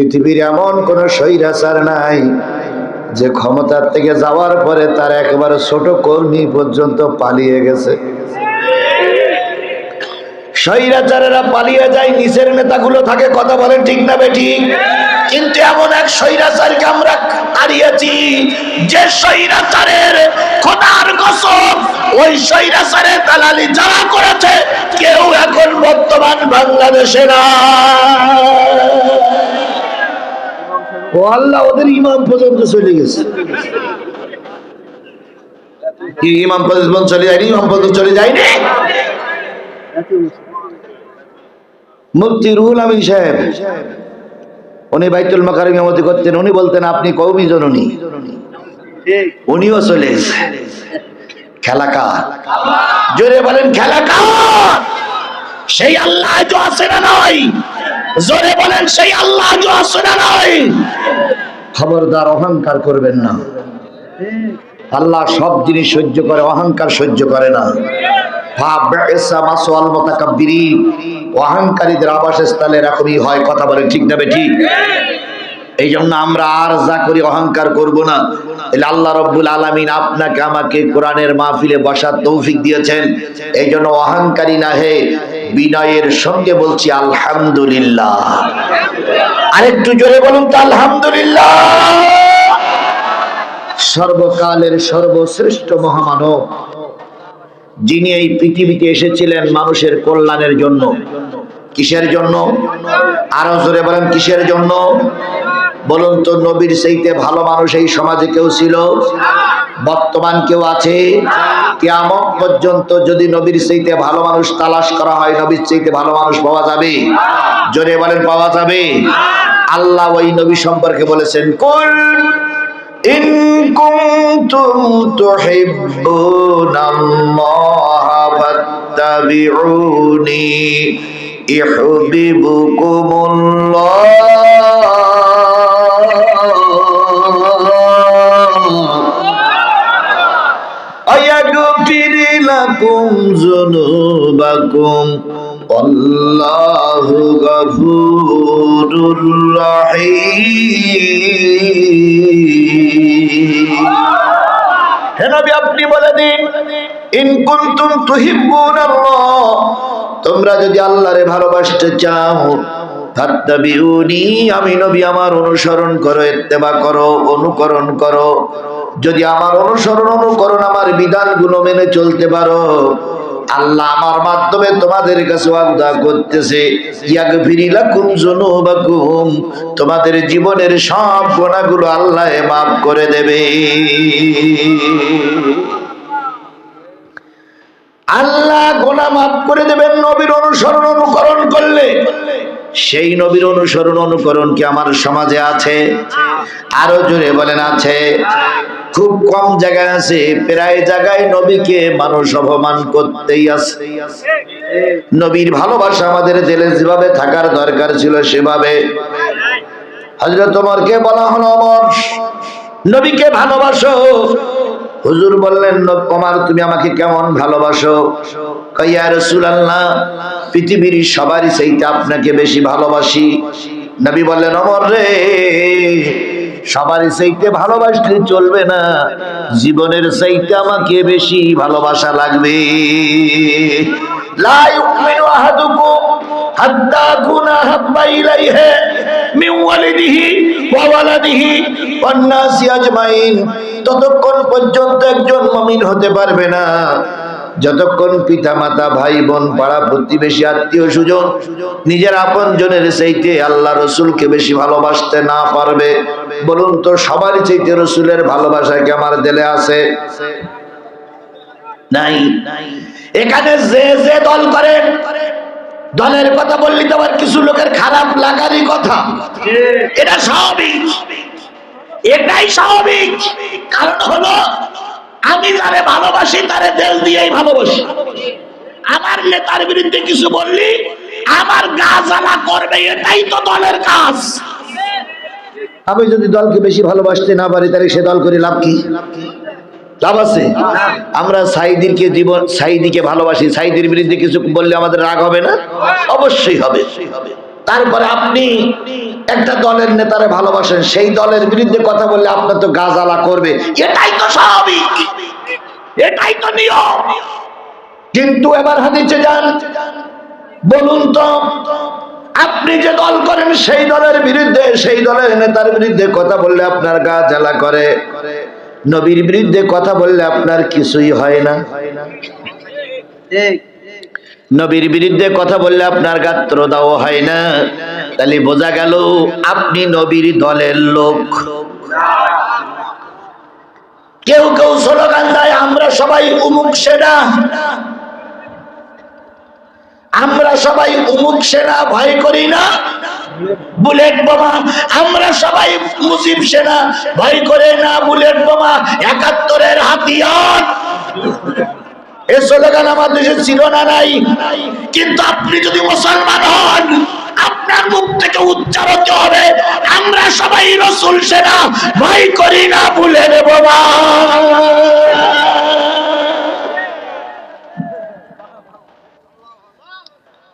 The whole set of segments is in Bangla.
পৃথিবীর এমন কোন স্বৈরাচার নাই যে ক্ষমতার থেকে যাওয়ার পরে তার একেবারে ছোট কর্মী পর্যন্ত পালিয়ে গেছে। স্বৈরাচারেরা পালিয়ে যায়, নিচের নেতাগুলো থাকে, কথা বলেন ঠিক না বেঠিক কিন্তু এমন এক স্বৈরাচারকে আমরা হারিয়েছি, যে স্বৈরাচারের খোদার কসম, ওই স্বৈরাচারের দালালি যারা করেছে, কেউ এখন বর্তমান বাংলাদেশে না ও আল্লাহ ওদের ইমাম পর্যন্ত চলে গেছে। ইমাম পর্যন্ত চলে যায়নি? ইমাম পর্যন্ত চলে যায়নি? রুহুল আমিন সাহেব, উনি বাইতুল মাকারিম ইমামতি করতেন। উনি বলতেন, আপনি কৌমি জননী। উনিও চলে এসে খেলা কার? জোরে বলেন খেলাকা সেই আল্লাহ আছে না নয় জোরে বলেন, সেই আল্লাহ নয় খবরদার অহংকার করবেন না। আল্লাহ সব জিনিস সহ্য করে, অহংকার সহ্য করে না। অহংকারীদের আবাসস্থলে এরকমই হয়, কথা বলে ঠিক না ঠিক? এই জন্য আমরা আর যা করি অহংকার করব না। তাহলে আল্লাহ রব্বুল আলমিন আপনাকে, আমাকে কোরআনের মাহফিলে বসার তৌফিক দিয়েছেন। এই জন্য অহংকারী না হে, বিনয়ের সঙ্গে বলছি আলহামদুলিল্লাহ। আরেকটু জোরে বলুন তো আলহামদুলিল্লাহ। সর্বকালের সর্বশ্রেষ্ঠ মহামানব, যিনি এই পৃথিবীতে এসেছিলেন মানুষের কল্যাণের জন্য। কিসের জন্য? আরও জোরে বলেন, কিসের জন্য? বলুন তো নবীর সেইতে ভালো মানুষ এই সমাজে কেউ ছিল বর্তমান কেউ আছে কেমন পর্যন্ত যদি নবীর সেইতে ভালো মানুষ তালাশ করা হয় নবীর সেইতে ভালো মানুষ পাওয়া যাবে জোরে বলেন পাওয়া যাবে আল্লাহ ওই নবী সম্পর্কে বলেছেন কুল إن كنتم تحبون الله فاتبعوني يحببكم الله যুনুবাকুম আল্লাহু গফুরুর রহিম। হে নবী, আপনি বলে দিন, ইন কুনতুম তুহিব্বুনাল্লাহ। তোমরা যদি আল্লাহরে ভালোবাসতে চাও আমি নবী আমার অনুসরণ করো, ইত্তেবা করো, অনুকরণ করো। যদি আমার অনুসরণ অনুকরণ আমার বিধান বিধানগুলো মেনে চলতে পারো, আল্লাহ আমার মাধ্যমে তোমাদের কাছে ওয়াদা করতেছে ইয়াগফিরিলাকুম যুনুবাকুম, তোমাদের জীবনের সব গুনাহগুলো আল্লাহ মাফ করে দেবে। আল্লাহ গোনা মাফ করে দেবেন নবীর অনুসরণ অনুকরণ করলে। সেই নবীর অনুসরণ অনুকরণ কি আমার সমাজে আছে? আরও জোরে বলেন, আছে। খুব কম জায়গায় আছে, প্রায় জায়গায় নবীকে মানুষ অপমান করতেই আছে। নবীর ভালোবাসা আমাদের দিলে যেভাবে থাকার দরকার ছিল সেভাবে। হজরত তোমারকে বলা হলো অমর নবীকে ভালোবাসো। হুজুর বললেন তোমার তুমি আমাকে কেমন ভালোবাসো? কইয়া রাসূলুল্লাহ, পৃথিবীর সবারই চাইতে আপনাকে বেশি ভালোবাসি। নবী বললেন অমর রে সবারই চাইতে ভালোবাসলে চলবে না। জীবনের চাইতে আমাকে বেশি ভালোবাসা লাগবে। লা ইউমিনু আহাদুকুম হাত্তা কুনা হাব্বা ইলাইহি মিন ওয়ালিদিহি ওয়া ওয়ালাদিহি ওয়ান নাসি আজমাইন। ততক্ষণ পর্যন্ত একজন মুমিন হতে পারবে না। যতক্ষণ পিতা মাতা ভাই বোন পাড়া প্রতিবেশী, আত্মীয় সুজন নিজের আপন জনের চাইতে আল্লাহ রসুলকে বেশি ভালোবাসতে না পারবে। বলুন তো, সবারই চাইতে রসুলের ভালোবাসা কি আমার দিলে আছে? নাই। এখানে যে যে দল করে, দলের কথা বললি তো আবার কিছু লোকের খারাপ লাগারই কথা। এটা স্বাভাবিক। এটাই স্বাভাবিক। কারণ হলো, আমি যারে ভালোবাসি, তারে তেল দিয়েই ভালোবাসি। আমার নেতার বিরুদ্ধে কিছু বললি, আমার গা জ্বালা করবে, এটাই তো দলের কাজ। আমি যদি দলকে বেশি ভালোবাসতে না পারি, তাহলে সে দল করে লাভ কি? লাভ আছে। আমরা সাইদিরকে জীবন, সাইদিকে ভালোবাসি। সাইদির বিরুদ্ধে কিছু বললে আমাদের রাগ হবে না? অবশ্যই হবে। তারপরে আপনি একটা দলের নেতারে ভালোবাসেন। সেই দলের বিরুদ্ধে কথা বললে আপনার তো গাজালা করবে। এটাই তো স্বাভাবিক। এটাই তো নিয়ম। কিন্তু এবার হাদিসে যান। বলুন তো আপনি যে দল করেন, সেই দলের বিরুদ্ধে, সেই দলের নেতার বিরুদ্ধে কথা বললে আপনার গা জ্বালা করে। নবীর বিরুদ্ধে কথা বললে আপনার কিছুই হয় না। নবীর বিরুদ্ধে কথা বললে আপনার গাত্র দাও হয় না। তাহলে বোঝা গেল, আপনি নবীর দলের লোক। কেউ কেউ স্লোগান দেয়, আমরা সবাই উমুক সেনা। আমরা সবাই উমুক সেনা ভয় করি না? বুলেট বোমা। আমরা সবাই মুসিব সেনা ভয় করে না, বুলেট বোমা। একাত্তরের হাতিয়ার। ছিল না নাই। কিন্তু আপনি যদি মুসলমান হন, আপনার মুখ থেকে হবে, আমরা সবাই রসুল সেনা, ভয় করি না, বুলেট বোমা।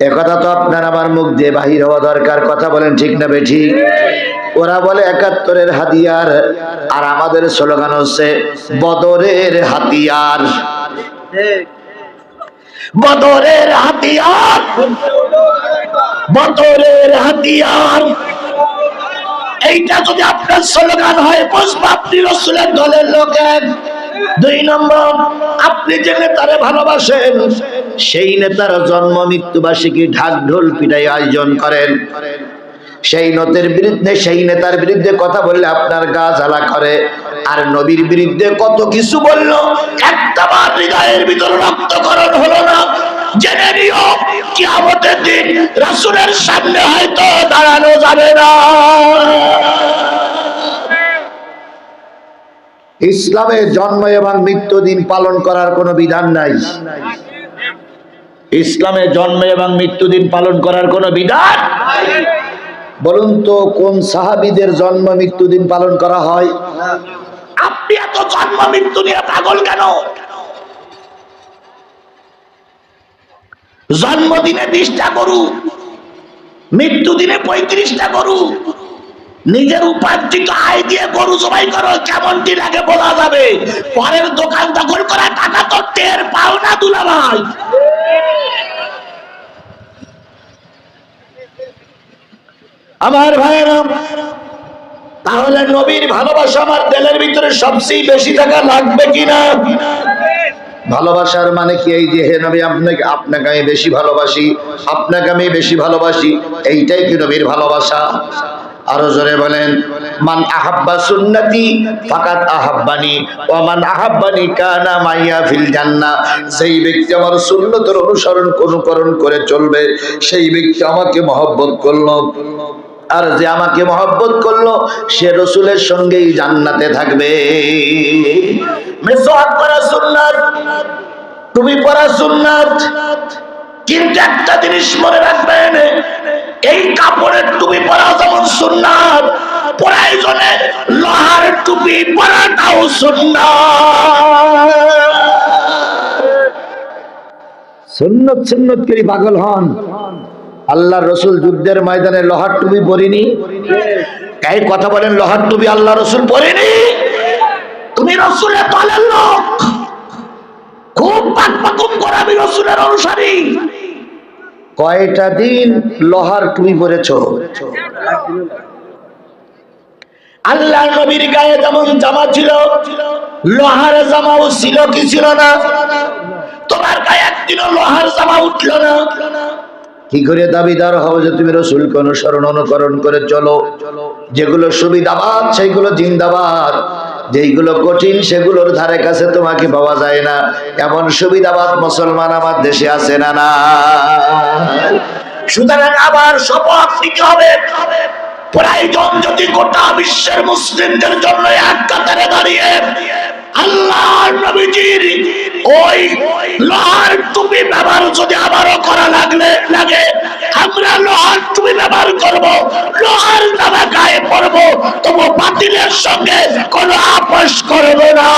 একথা তো আপনার আমার মুখ দিয়ে বাহির হওয়া দরকার, কথা বলেন ঠিক না বেঠি? ওরা বলে একাত্তরের হাতিয়ার, আর আমাদের স্লোগান হচ্ছে বদরের হাতিয়ার। বদরের হাতিয়ার! বদরের হাতিয়ার! এইটা যদি আপনার স্লোগান হয়, বুঝব আপনি রসুলের দলের লোকের দুই নম্বর, আপনি যে নেতারে ভালোবাসেন সেই নেতার জন্ম মৃত্যুবার্ষিকী ঢাক ঢোল পিটাই আয়োজন করেন। সেই নতের বিরুদ্ধে, সেই নেতার বিরুদ্ধে কথা বললে আপনার গা জ্বালা করে। আর নবীর বিরুদ্ধে কত কিছু বলল, একটা বার হৃদয়ের ভিতর রক্তকরণ হলো না। জেনে নিও দিন সামনে হয়তো দাঁড়ানো যাবে না। ইসলামে জন্ম এবং মৃত্যু দিন পালন করার কোনো বিধান নাই। ইসলামে জন্ম এবং মৃত্যু দিন পালন করার কোনো বিধান বলুন তো, কোন সাহাবিদের জন্ম মৃত্যু দিন পালন করা হয়? আপনি এত জন্ম মৃত্যু নিয়ে পাগল কেন? জন্মদিনে বিশটা গরু মৃত্যু দিনে পঁয়ত্রিশটা গরু। নিজের উপার্জিত আয় দিয়ে গরু জবাই করো, কেমনটি লাগে বলা যাবে? পরের দোকান দখল করা টাকা তো টের পাও না দুলা ভাই আমার ভাইয়েরা তাহলে নবীর ভালোবাসা আমার দিলের ভিতরে সবচেয়ে বেশি টাকা লাগবে কিনা? ভালোবাসার মানে কি? এই যে, হে নবী, আপনাকে আপনাকে আমি বেশি ভালোবাসি, আপনাকে আমি বেশি ভালোবাসি, এইটাই কি নবীর ভালোবাসা? আরও জোরে বলেন, মান আহাব্বা সুন্নতি ফাকাত আহাব্বানি ও মান আহাব্বানি কানা মাইয়া ফিল জান্নাহ সেই ব্যক্তি আমার সুন্নতের অনুসরণ অনুকরণ করে চলবে, সেই ব্যক্তি আমাকে মহব্বত করল। আর যে আমাকে মহব্বত করল, সে রসুলের সঙ্গেই জান্নাতে থাকবে। সুন্নাত। তুমি পড়া সুন্নাত। কিন্তু একটা জিনিস মনে রাখবেন এই কাপড়ের টুপি পরা যেমন সুন্নাত প্রয়োজনে লোহার টুপি পরাটাও সুন্নাত। সুন্নত সুন্নত করি পাগল হন। আল্লাহ রসুল যুদ্ধের ময়দানে লোহার টুপি পরিনি? এই কথা বলেন, লোহার টুপি আল্লাহ রসুল পরিনি? তুমি রসুলের দলের লোক। খুব পাকপাকুম করে আমি রসুলের অনুসারী। কয়টা দিন লোহার টুপি পরেছ? আল্লাহ নবীর গায়ে যেমন জামা ছিল, লোহার জামাও ছিল কি ছিল না? তোমার গায়ে একদিনও লোহার জামা উঠল না। কি করে দাবিদার হও যে তুমি রসুল অনুসরণ, অনুকরণ করে চলো? যেগুলো সুবিধাবাদ সেগুলো জিন্দাবাদ। যেইগুলো কঠিন, সেগুলোর ধারে কাছে তোমাকে পাওয়া যায় না। এমন সুবিধাবাদ মুসলমান আমার দেশে আছে না না। সুতরাং আবার শপথ নিতে হবে। প্রয়োজন যদি গোটা বিশ্বের মুসলিমদের জন্য এক কাতারে দাঁড়িয়ে আল্লাহ নবীজির ওই লোহার তুমি ব্যবহার যদি আবারও করা লাগলে, লাগে, আমরা লোহার তুমি ব্যবহার করব, লোহার দাবা গায়ে পড়ব, তবু বাতিলের সঙ্গে কোনো আপোষ করবে না।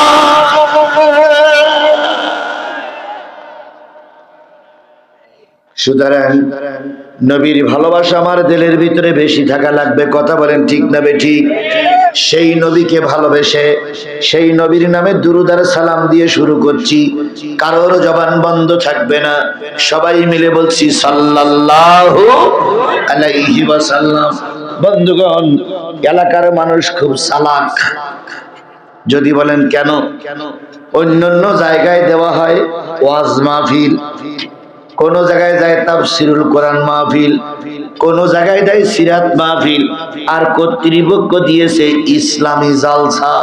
সুতরাং নবীর ভালোবাসা আমার দিলের ভিতরে বেশি থাকা লাগবে, কথা বলেন ঠিক না বে ঠিক সেই নবীকে ভালোবেসে, সেই নবীর নামে দুরুদার সালাম দিয়ে শুরু করছি। কারোর জবান বন্ধ থাকবে না। সবাই মিলে বলছি, সাল্লাল্লাহু আলাইহি ওয়াসাল্লাম। বন্ধুগণ, এলাকার মানুষ খুব সালাক যদি বলেন কেন? অন্যান্য জায়গায় দেওয়া হয় ওয়াজ মাহফিল। কোন জায়গায় যায় তাফসিরুল কোরআন মাহফিল, কোন জায়গায় দেয় সিরাত মাহফিল, আর কর্তৃপক্ষ দিয়েছে ইসলামী জালসা।